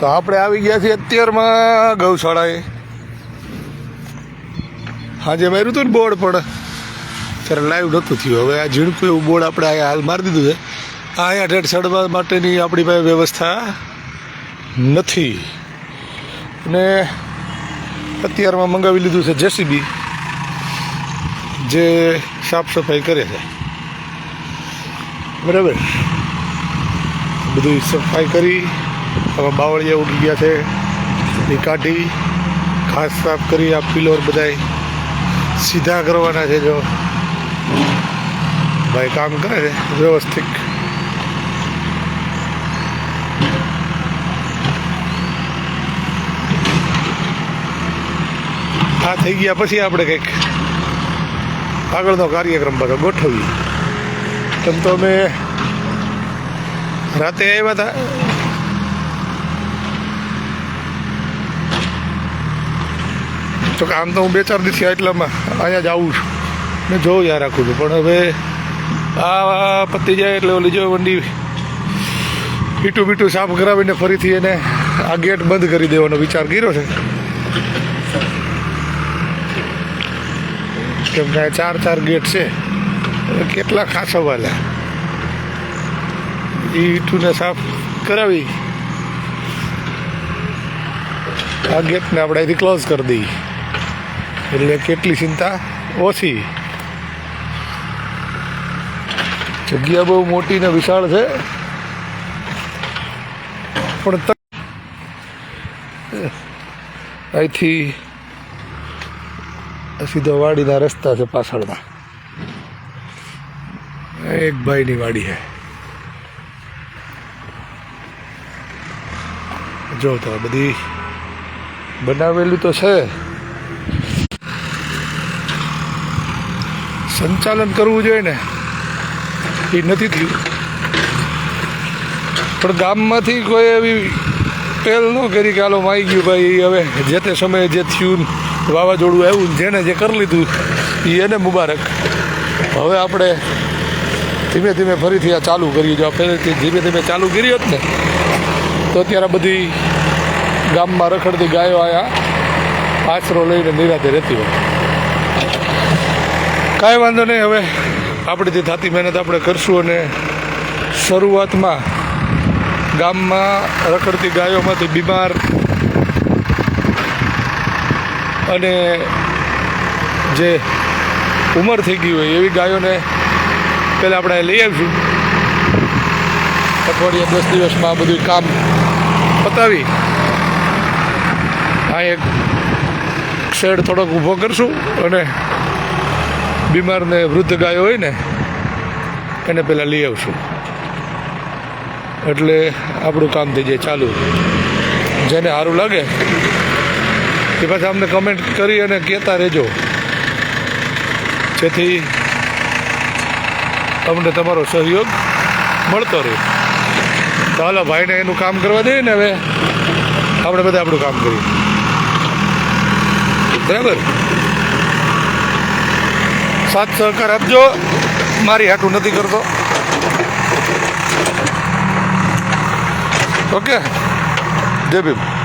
તો આપણે આવી ગયા છીએ અત્યારમાં ગૌશાળાએ. હાજે માર્યું હતું ને બોર્ડ પણ. ત્યારે લાઈવ નહોતું થયું. હવે આ ઝીણકું એવું બોર્ડ આપણે અહીંયા હાલ મારી દીધું છે. આ અહીંયા ઢેડ ચડવા માટેની આપણી પાસે વ્યવસ્થા નથી. અને અત્યારમાં મંગાવી લીધું છે જેસીબી, જે સાફ સફાઈ કરે છે. બરાબર? બધી સફાઈ કરી હવે બાવળિયા ઉગી ગયા છે. એ કાઢી ખાસ સાફ કરી આ પિલોર બધાય સીધા કરવાના છે જો. ભાઈ કામ કરે છે, વ્યવસ્થિત. આ થઈ ગયા પછી આપણે કંઈક આગળનો કાર્યક્રમ બધો ગોઠવીએ. તેમ તો અમે રાતે આવ્યા હતા. તો કે આમ તો હું બે ચાર દિવસથી એટલામાં અહીંયા જ આવું છું. ને જોઉં યાર રાખું છું. પણ હવે આ પતી જાય એટલે ઓલી જો વંડી પીટું બીટું સાફ કરાવીને ફરીથી એને આ ગેટ બંધ કરી દેવાનો વિચાર કર્યો છે. કેમ કે ચાર ચાર ગેટ છે. કેટલા ખાસા વાલા. એ ઈટુને સાફ કરાવી. આ ગેટને આપણે અહીંથી ક્લોઝ કરી દઈએ. એટલે કેટલી ચિંતા? ઓછી. જગ્યા બહુ મોટી ને વિશાળ છે. પણ અહીંથી સીધો વાડીના રસ્તા છે પાછળના. એક ભાઈની વાડી છે. જો તો બધી બનાવેલું તો છે. સંચાલન કરવું જોઈએ ને, એ નથી થયું. પણ ગામમાંથી કોઈ એવી પહેલ ન કરી કે, હાલો, માઈ ગયું ભાઈ હવે જે તે સમયે જે થયું, વાવાઝોડું આવ્યું, જેને જે કરી લીધું એને મુબારક. હવે આપણે ધીમે ધીમે ફરીથી આ ચાલુ કરીએ. જો પહેલેથી ધીમે ધીમે ચાલુ કરી હોત ને, તો અત્યારે બધી ગામમાં રખડતી ગાયો આયા આશરો લઈને નિરાતે રહેતી હોય. કાંઈ વાંધો નહીં, હવે આપણીથી થતી મહેનત આપણે કરશું અને શરૂઆતમાં ગામમાં રખડતી ગાયોમાંથી બીમાર અને જે ઉંમર થઈ ગઈ હોય એવી ગાયોને પહેલાં આપણે લઈ આવીશું. અઠવાડિયા દસ દિવસમાં આ બધું કામ પતાવી આ એક શેડ થોડોક ઊભો કરશું અને બીમાર ને વૃદ્ધ ગાયો હોય ને, એને પહેલાં લઈ આવશું. એટલે આપણું કામ થઈ જાય ચાલુ. જેને સારું લાગે, એ પાછા અમને કમેન્ટ કરી અને કહેતા રહેજો. જેથી અમને તમારો સહયોગ મળતો રહે. તો હાલો, ભાઈને એનું કામ કરવા દઈએ ને હવે. આપણે બધા આપણું કામ કરીએ. બરાબર? સાથ સહકાર આપજો. મારી હાટું નથી કરતો. ઓકે. જય ભીમ.